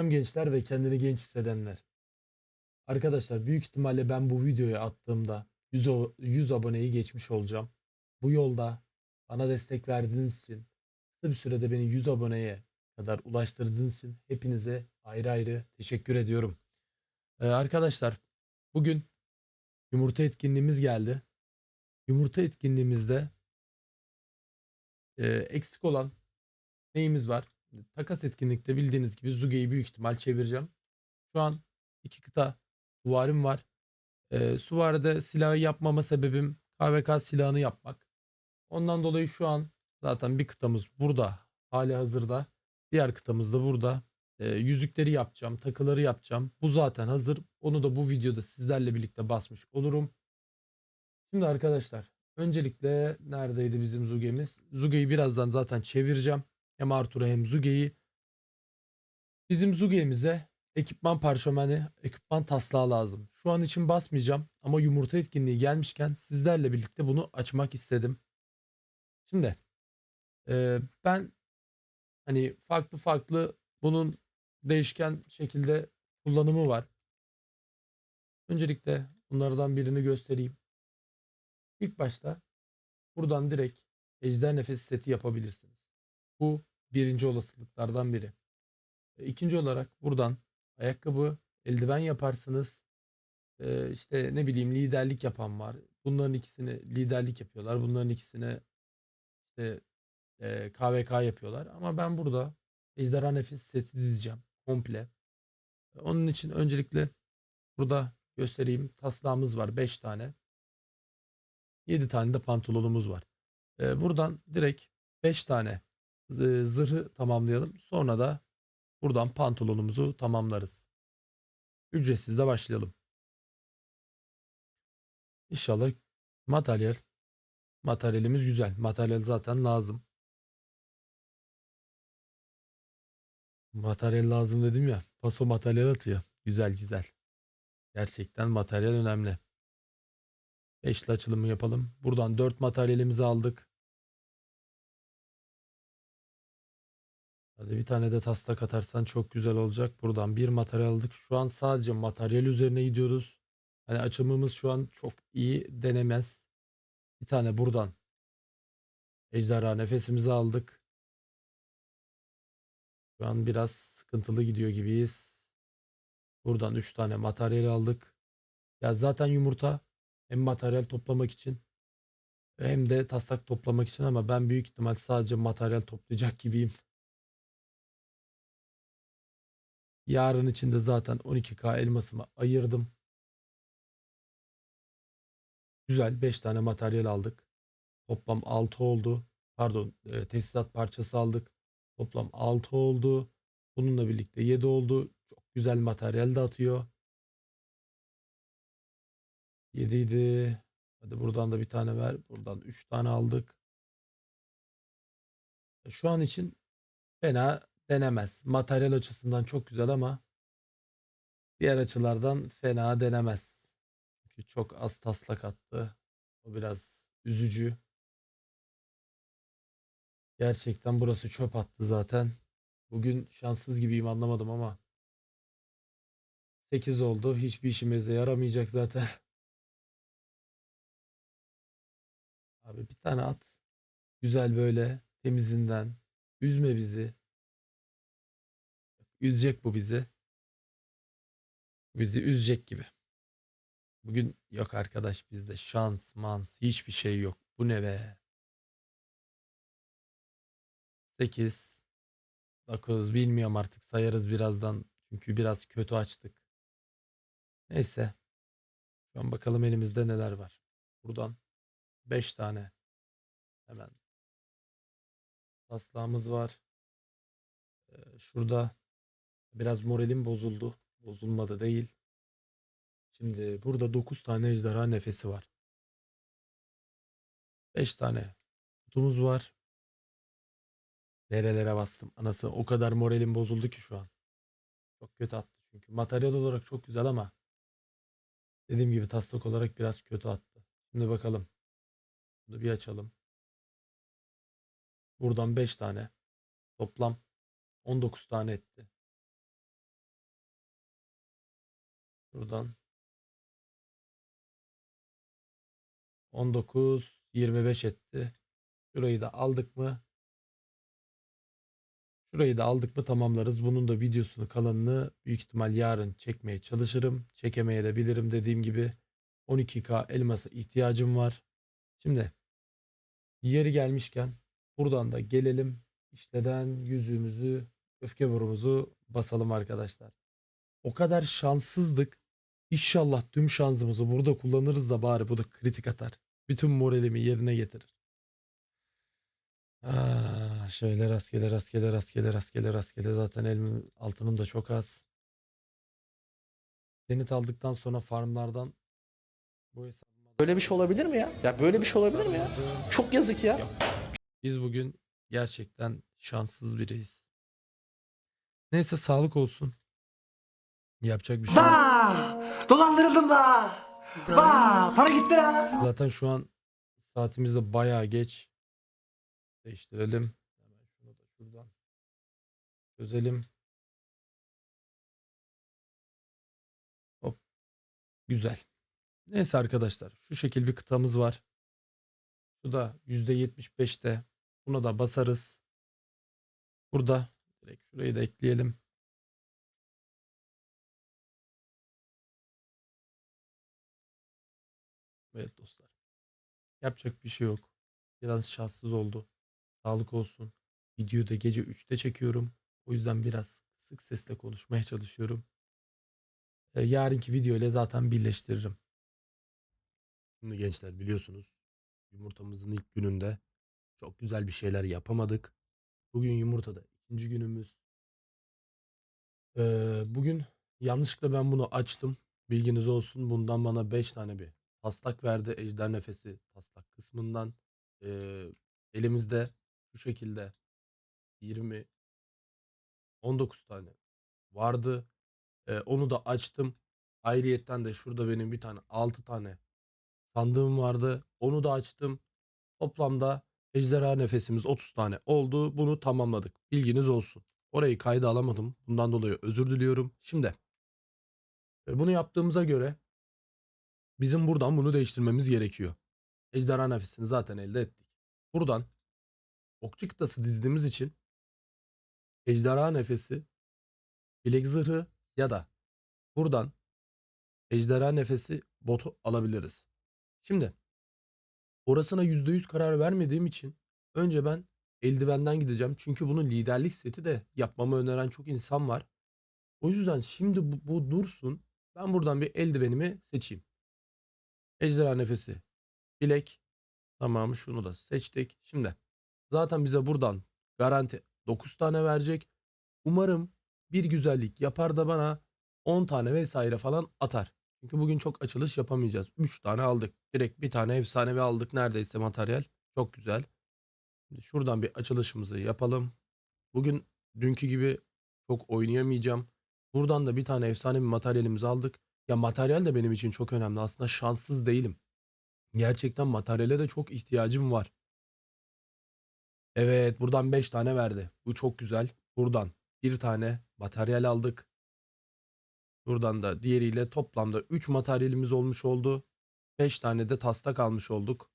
Selam gençler ve kendini genç hissedenler. Arkadaşlar büyük ihtimalle ben bu videoyu attığımda 100, o- 100 aboneyi geçmiş olacağım. Bu yolda bana destek verdiğiniz için kısa bir sürede beni 100 aboneye kadar ulaştırdığınız için hepinize ayrı ayrı teşekkür ediyorum. Ee, arkadaşlar bugün yumurta etkinliğimiz geldi. Yumurta etkinliğimizde e, eksik olan neyimiz var? Takas etkinlikte bildiğiniz gibi Zuge'yi büyük ihtimal çevireceğim. Şu an iki kıta suvarim var. Ee, suvaride silahı yapmama sebebim KVK silahını yapmak. Ondan dolayı şu an zaten bir kıtamız burada hali hazırda. Diğer kıtamız da burada. Ee, yüzükleri yapacağım, takıları yapacağım. Bu zaten hazır. Onu da bu videoda sizlerle birlikte basmış olurum. Şimdi arkadaşlar öncelikle neredeydi bizim Zuge'miz? Zuge'yi birazdan zaten çevireceğim. Hem Artur'u hem Zuge'yi. Bizim Zuge'mize ekipman parşömeni, ekipman taslağı lazım. Şu an için basmayacağım ama yumurta etkinliği gelmişken sizlerle birlikte bunu açmak istedim. Şimdi e, ben hani farklı farklı bunun değişken şekilde kullanımı var. Öncelikle bunlardan birini göstereyim. İlk başta buradan direkt ejder nefesi seti yapabilirsiniz. Bu birinci olasılıklardan biri. E, İkinci olarak buradan ayakkabı, eldiven yaparsınız. E, işte ne bileyim liderlik yapan var. Bunların ikisini liderlik yapıyorlar. Bunların ikisine işte e, KVK yapıyorlar. Ama ben burada Ejderha Nefes seti dizeceğim komple. E, Onun için öncelikle burada göstereyim. Taslağımız var 5 tane. 7 tane de pantolonumuz var. E, buradan direkt 5 tane zırhı tamamlayalım. Sonra da buradan pantolonumuzu tamamlarız. Ücretsiz de başlayalım. İnşallah materyal materyalimiz güzel. Materyal zaten lazım. Materyal lazım dedim ya. Paso materyal atıyor. Güzel güzel. Gerçekten materyal önemli. Beşli açılımı yapalım. Buradan 4 materyalimizi aldık. Hadi bir tane de taslak atarsan çok güzel olacak. Buradan bir materyal aldık. Şu an sadece materyal üzerine gidiyoruz. Hani açılımımız şu an çok iyi denemez. Bir tane buradan ejderha nefesimizi aldık. Şu an biraz sıkıntılı gidiyor gibiyiz. Buradan 3 tane materyal aldık. Ya zaten yumurta hem materyal toplamak için hem de taslak toplamak için ama ben büyük ihtimal sadece materyal toplayacak gibiyim. Yarın için de zaten 12K elmasımı ayırdım. Güzel 5 tane materyal aldık. Toplam 6 oldu. Pardon e, tesisat parçası aldık. Toplam 6 oldu. Bununla birlikte 7 oldu. Çok güzel materyal de atıyor. 7 idi. Hadi buradan da bir tane ver. Buradan 3 tane aldık. E, Şu an için fena denemez. Materyal açısından çok güzel ama diğer açılardan fena denemez. Çünkü çok az taslak attı. O biraz üzücü. Gerçekten burası çöp attı zaten. Bugün şanssız gibiyim anlamadım ama 8 oldu. Hiçbir işimize yaramayacak zaten. Abi bir tane at. Güzel böyle temizinden. Üzme bizi. Üzecek bu bizi. Bizi üzecek gibi. Bugün yok arkadaş bizde şans, mans hiçbir şey yok. Bu ne be? 8 9 bilmiyorum artık sayarız birazdan. Çünkü biraz kötü açtık. Neyse. Şu an bakalım elimizde neler var. Buradan 5 tane hemen taslağımız var. Ee, şurada biraz moralim bozuldu. Bozulmadı değil. Şimdi burada 9 tane ejderha nefesi var. 5 tane kutumuz var. Nerelere bastım? Anası o kadar moralim bozuldu ki şu an. Çok kötü attı çünkü. Materyal olarak çok güzel ama dediğim gibi taslak olarak biraz kötü attı. Şimdi bakalım. Bunu bir açalım. Buradan 5 tane. Toplam 19 tane etti. Buradan 19 25 etti. Şurayı da aldık mı? Şurayı da aldık mı tamamlarız. Bunun da videosunu kalanını büyük ihtimal yarın çekmeye çalışırım. Çekemeye de bilirim dediğim gibi. 12K elmasa ihtiyacım var. Şimdi yeri gelmişken buradan da gelelim. İşteden yüzüğümüzü, öfke borumuzu basalım arkadaşlar. O kadar şanssızdık. İnşallah tüm şansımızı burada kullanırız da bari bu da kritik atar. Bütün moralimi yerine getirir. Aa, şöyle rastgele rastgele rastgele rastgele rastgele zaten elim altınım da çok az. Zenit aldıktan sonra farmlardan bu hesabıma Böyle bir şey olabilir mi ya? Ya böyle bir şey olabilir mi ya? Çok yazık ya. Yok. Biz bugün gerçekten şanssız biriyiz. Neyse sağlık olsun. Yapacak bir şey yok. Vaa! Dolandırıldım da. Vaa! Para gitti la. Zaten şu an saatimiz de bayağı geç. Değiştirelim. Hemen şunu da şuradan çözelim. Hop. Güzel. Neyse arkadaşlar. Şu şekil bir kıtamız var. Şu da %75'te. Buna da basarız. Burada direkt şurayı da ekleyelim. Evet dostlar. Yapacak bir şey yok. Biraz şanssız oldu. Sağlık olsun. Videoyu da gece 3'te çekiyorum. O yüzden biraz sık sesle konuşmaya çalışıyorum. Ee, yarınki video ile zaten birleştiririm. Şimdi gençler biliyorsunuz yumurtamızın ilk gününde çok güzel bir şeyler yapamadık. Bugün yumurtada ikinci günümüz. Ee, bugün yanlışlıkla ben bunu açtım. Bilginiz olsun. Bundan bana 5 tane bir taslak verdi. Ejder nefesi taslak kısmından. Ee, elimizde bu şekilde 20 19 tane vardı. Ee, onu da açtım. Ayrıyetten de şurada benim bir tane 6 tane sandığım vardı. Onu da açtım. Toplamda ejderha nefesimiz 30 tane oldu. Bunu tamamladık. Bilginiz olsun. Orayı kayda alamadım. Bundan dolayı özür diliyorum. Şimdi e, bunu yaptığımıza göre bizim buradan bunu değiştirmemiz gerekiyor. Ejderha nefesini zaten elde ettik. Buradan okçu kıtası dizdiğimiz için ejderha nefesi, bilek zırhı ya da buradan ejderha nefesi botu alabiliriz. Şimdi orasına %100 karar vermediğim için önce ben eldivenden gideceğim. Çünkü bunun liderlik seti de yapmamı öneren çok insan var. O yüzden şimdi bu, bu dursun. Ben buradan bir eldivenimi seçeyim. Ejderha nefesi. Bilek. Tamam şunu da seçtik. Şimdi zaten bize buradan garanti 9 tane verecek. Umarım bir güzellik yapar da bana 10 tane vesaire falan atar. Çünkü bugün çok açılış yapamayacağız. 3 tane aldık. Direkt bir tane efsanevi aldık neredeyse materyal. Çok güzel. Şimdi şuradan bir açılışımızı yapalım. Bugün dünkü gibi çok oynayamayacağım. Buradan da bir tane efsane bir materyalimizi aldık. Ya materyal de benim için çok önemli. Aslında şanssız değilim. Gerçekten materyale de çok ihtiyacım var. Evet buradan 5 tane verdi. Bu çok güzel. Buradan bir tane materyal aldık. Buradan da diğeriyle toplamda 3 materyalimiz olmuş oldu. 5 tane de taslak almış olduk.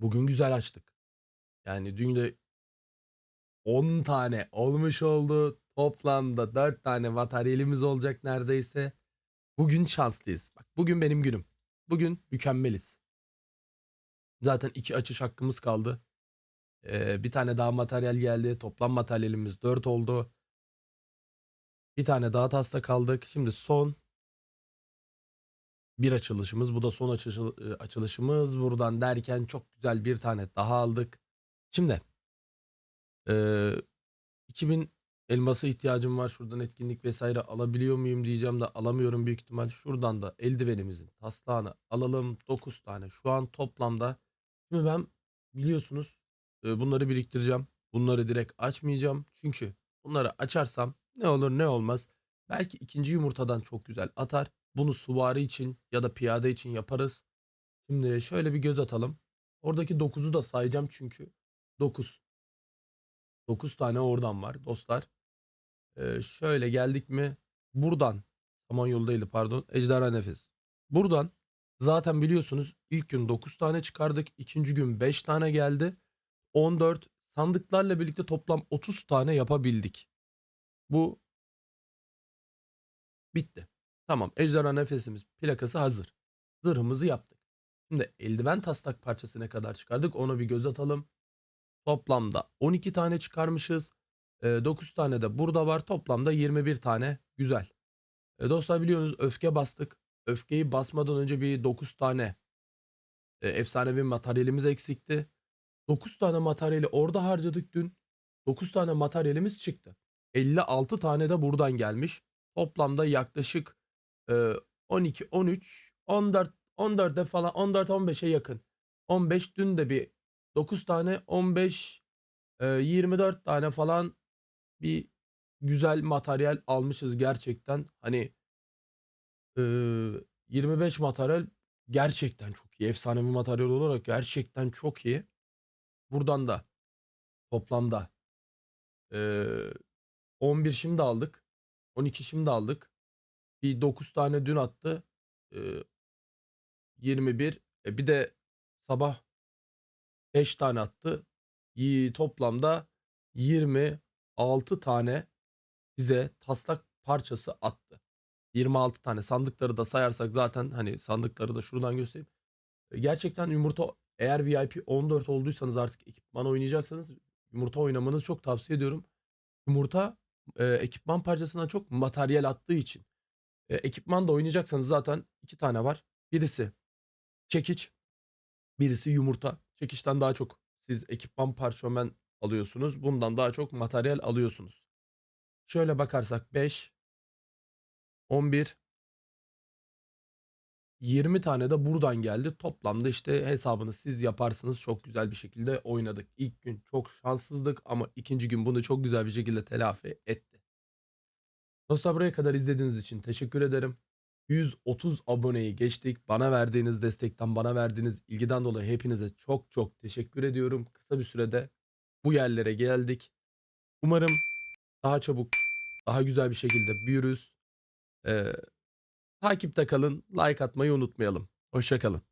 Bugün güzel açtık. Yani dün de 10 tane olmuş oldu. Toplamda 4 tane materyalimiz olacak neredeyse. Bugün şanslıyız. Bak bugün benim günüm. Bugün mükemmeliz. Zaten iki açış hakkımız kaldı. Ee, bir tane daha materyal geldi. Toplam materyalimiz 4 oldu. Bir tane daha taslak kaldık. Şimdi son bir açılışımız. Bu da son açışı- açılışımız. Buradan derken çok güzel bir tane daha aldık. Şimdi eee 2000 elması ihtiyacım var. Şuradan etkinlik vesaire alabiliyor muyum diyeceğim de alamıyorum büyük ihtimal. Şuradan da eldivenimizin taslağını alalım. 9 tane şu an toplamda. Şimdi ben biliyorsunuz e, bunları biriktireceğim. Bunları direkt açmayacağım. Çünkü bunları açarsam ne olur ne olmaz. Belki ikinci yumurtadan çok güzel atar. Bunu suvari için ya da piyade için yaparız. Şimdi şöyle bir göz atalım. Oradaki 9'u da sayacağım çünkü 9. 9 tane oradan var dostlar. Ee, şöyle geldik mi buradan Samanyolu değildi pardon. Ejderha Nefes. Buradan zaten biliyorsunuz ilk gün 9 tane çıkardık. ikinci gün 5 tane geldi. 14 sandıklarla birlikte toplam 30 tane yapabildik. Bu bitti. Tamam ejderha nefesimiz plakası hazır. Zırhımızı yaptık. Şimdi eldiven taslak parçası ne kadar çıkardık ona bir göz atalım. Toplamda 12 tane çıkarmışız. 9 tane de burada var. Toplamda 21 tane. Güzel. E, dostlar biliyorsunuz öfke bastık. Öfkeyi basmadan önce bir 9 tane e, efsanevi materyalimiz eksikti. 9 tane materyali orada harcadık dün. 9 tane materyalimiz çıktı. 56 tane de buradan gelmiş. Toplamda yaklaşık e, 12, 13, 14, 14'e falan 14-15'e yakın. 15 dün de bir 9 tane 15 e, 24 tane falan bir güzel materyal almışız gerçekten. Hani e, 25 materyal gerçekten çok iyi. Efsanevi materyal olarak gerçekten çok iyi. Buradan da toplamda e, 11 şimdi aldık. 12 şimdi aldık. Bir 9 tane dün attı. E, 21. E, bir de sabah 5 tane attı. İyi, toplamda 26 tane bize taslak parçası attı. 26 tane sandıkları da sayarsak zaten hani sandıkları da şuradan göstereyim. E, Gerçekten yumurta eğer VIP 14 olduysanız artık ekipman oynayacaksanız yumurta oynamanızı çok tavsiye ediyorum. Yumurta e, ekipman parçasından çok materyal attığı için. E, ekipman da oynayacaksanız zaten iki tane var. Birisi çekiç, birisi yumurta. Çekiçten daha çok siz ekipman parşömen alıyorsunuz. Bundan daha çok materyal alıyorsunuz. Şöyle bakarsak 5, 11, 20 tane de buradan geldi. Toplamda işte hesabını siz yaparsınız. Çok güzel bir şekilde oynadık. İlk gün çok şanssızdık ama ikinci gün bunu çok güzel bir şekilde telafi etti. Dostlar buraya kadar izlediğiniz için teşekkür ederim. 130 aboneyi geçtik. Bana verdiğiniz destekten, bana verdiğiniz ilgiden dolayı hepinize çok çok teşekkür ediyorum. Kısa bir sürede bu yerlere geldik. Umarım daha çabuk, daha güzel bir şekilde büyürüz. Ee, takipte kalın, like atmayı unutmayalım. Hoşçakalın.